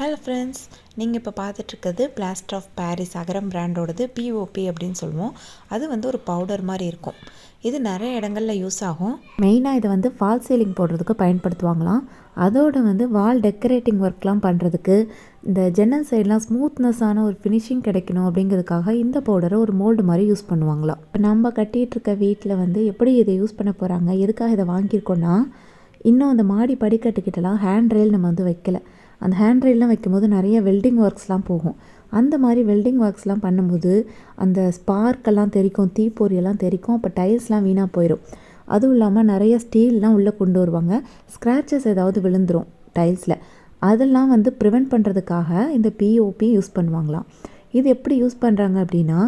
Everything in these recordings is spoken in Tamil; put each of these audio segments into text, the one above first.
ஹலோ ஃப்ரெண்ட்ஸ் நீங்கள் இப்போ பார்த்துட்ருக்கிறது பிளாஸ்டர் ஆஃப் பாரிஸ் அகரம் பிராண்டோடது பிஓபி அப்படின்னு சொல்லுவோம். அது வந்து ஒரு பவுடர் மாதிரி இருக்கும். இது நிறைய இடங்களில் யூஸ் ஆகும். மெயினாக இதை வந்து ஃபால் சீலிங் போடுறதுக்கு பயன்படுத்துவாங்களாம். அதோடு வந்து வால் டெக்கரேட்டிங் ஒர்க்லாம் பண்ணுறதுக்கு இந்த ஜன்னல் சைட்லாம் ஸ்மூத்னஸ்ஸான ஒரு ஃபினிஷிங் கிடைக்கணும் அப்படிங்கிறதுக்காக இந்த பவுடரை ஒரு மோல்டு மாதிரி யூஸ் பண்ணுவாங்களாம். இப்போ நம்ம கட்டிகிட்டு இருக்க வீட்டில் வந்து எப்படி இதை யூஸ் பண்ண போகிறாங்க எதுக்காக இதை வாங்கியிருக்கோன்னா இன்னும் அந்த மாடி படிக்கட்டுக்கிட்டலாம் ஹேண்ட் ரெயில் நம்ம வந்து வைக்கல. அந்த ஹேண்ட் ரெயில்லாம் வைக்கும்போது நிறைய வெல்டிங் ஒர்க்ஸ்லாம் போகும். அந்த மாதிரி வெல்டிங் ஒர்க்ஸ்லாம் பண்ணும்போது அந்த ஸ்பார்க்கெல்லாம் தெரிக்கும் தீப்பொறியெல்லாம் தெரிக்கும் அப்போ டைல்ஸ்லாம் வீணாக போயிடும் அதுவும் இல்லாமல் நிறைய ஸ்டீல்லாம் உள்ளே கொண்டு வருவாங்க. ஸ்க்ராச்சஸ் ஏதாவது விழுந்துடும் டைல்ஸில் அதெல்லாம் வந்து ப்ரிவெண்ட் பண்ணுறதுக்காக இந்த பிஓபி யூஸ் பண்ணுவாங்களாம். இது எப்படி யூஸ் பண்ணுறாங்க அப்படின்னா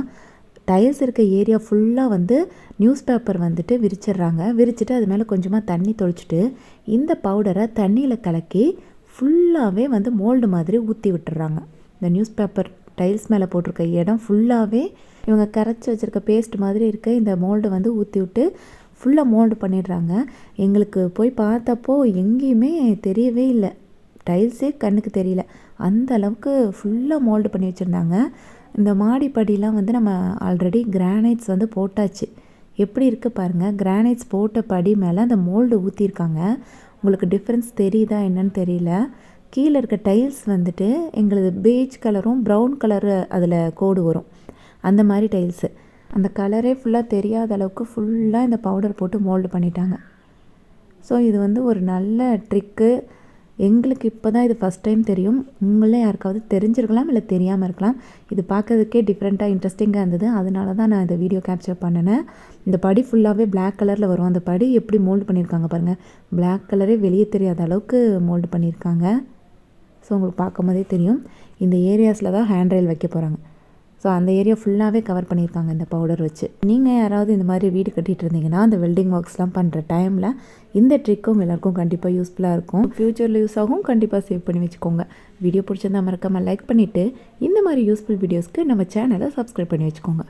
டைல்ஸ் இருக்க ஏரியா ஃபுல்லாக வந்து நியூஸ் பேப்பர் வந்துட்டு விரிச்சிடுறாங்க. விரிச்சிட்டு அது மேலே கொஞ்சமாக தண்ணி தொளிச்சிட்டு இந்த பவுடரை தண்ணியில் கலக்கி ஃபுல்லாகவே வந்து மோல்டு மாதிரி ஊற்றி விட்டுறாங்க. இந்த நியூஸ் பேப்பர் டைல்ஸ் மேலே போட்டிருக்க இடம் ஃபுல்லாகவே இவங்க கரைச்சி வச்சுருக்க பேஸ்ட் மாதிரி இருக்க இந்த மோல்டு வந்து ஊற்றி விட்டு ஃபுல்லாக மோல்டு பண்ணிடுறாங்க. எங்களுக்கு போய் பார்த்தப்போ எங்கேயுமே தெரியவே இல்லை. டைல்ஸே கண்ணுக்கு தெரியல. அந்த அளவுக்கு ஃபுல்லாக மோல்டு பண்ணி வச்சுருந்தாங்க. இந்த மாடிப்படிலாம் வந்து நம்ம ஆல்ரெடி கிரானைட்ஸ் வந்து போட்டாச்சு. எப்படி இருக்குது பாருங்கள் கிரானைட்ஸ் போட்ட படி மேலே அந்த மோல்டு ஊற்றிருக்காங்க உங்களுக்கு டிஃப்ரென்ஸ் தெரியுதா என்னன்னு தெரியல. கீழே இருக்க டைல்ஸ் வந்துட்டு எங்களது பேஜ் கலரும் ப்ரௌன் கலரு அதில் கோடு வரும். அந்த மாதிரி டைல்ஸு அந்த கலரே ஃபுல்லாக தெரியாத அளவுக்கு ஃபுல்லாக இந்த பவுடர் போட்டு மோல்டு பண்ணிட்டாங்க. ஸோ இது வந்து ஒரு நல்ல ட்ரிக்கு எங்களுக்கு இப்போ தான் இது ஃபஸ்ட் டைம் தெரியும். உங்களே யாருக்காவது தெரிஞ்சிருக்கலாம் இல்லை தெரியாமல் இருக்கலாம். இது பார்க்கறதுக்கே டிஃப்ரெண்ட்டாக இன்ட்ரெஸ்டிங்காக இருந்தது. அதனால தான் நான் இந்த வீடியோ கேப்சர் பண்ணினேன். இந்த படி ஃபுல்லாகவே பிளாக் கலரில் வரும். அந்த படி எப்படி மோல்டு பண்ணியிருக்காங்க பாருங்கள் பிளாக் கலரே வெளியே தெரியாத அளவுக்கு மோல்டு பண்ணியிருக்காங்க. ஸோ உங்களுக்கு பார்க்கும் போதே தெரியும். இந்த ஏரியாஸில் தான் ஹேண்ட் ரயில் வைக்க போகிறாங்க ஸோ அந்த ஏரியா ஃபுல்லாகவே கவர் பண்ணியிருக்காங்க இந்த பவுடர் வச்சு. நீங்கள் யாராவது இந்த மாதிரி வீடு கட்டிகிட்டு இருந்தீங்கன்னா அந்த வெல்டிங் ஒர்க்ஸ்லாம் பண்ணுற டைமில் இந்த ட்ரிக்கும் எல்லாருக்கும் கண்டிப்பாக யூஸ்ஃபுல்லாக இருக்கும். ஃப்யூச்சரில் யூஸ் ஆகும் கண்டிப்பாக சேவ் பண்ணி வச்சுக்கோங்க. வீடியோ பிடிச்சிருந்தா மறக்காமல் லைக் பண்ணிவிட்டு இந்த மாதிரி யூஸ்ஃபுல் வீடியோஸ்க்கு நம்ம சேனலை சப்ஸ்கிரைப் பண்ணி வச்சுக்கோங்க.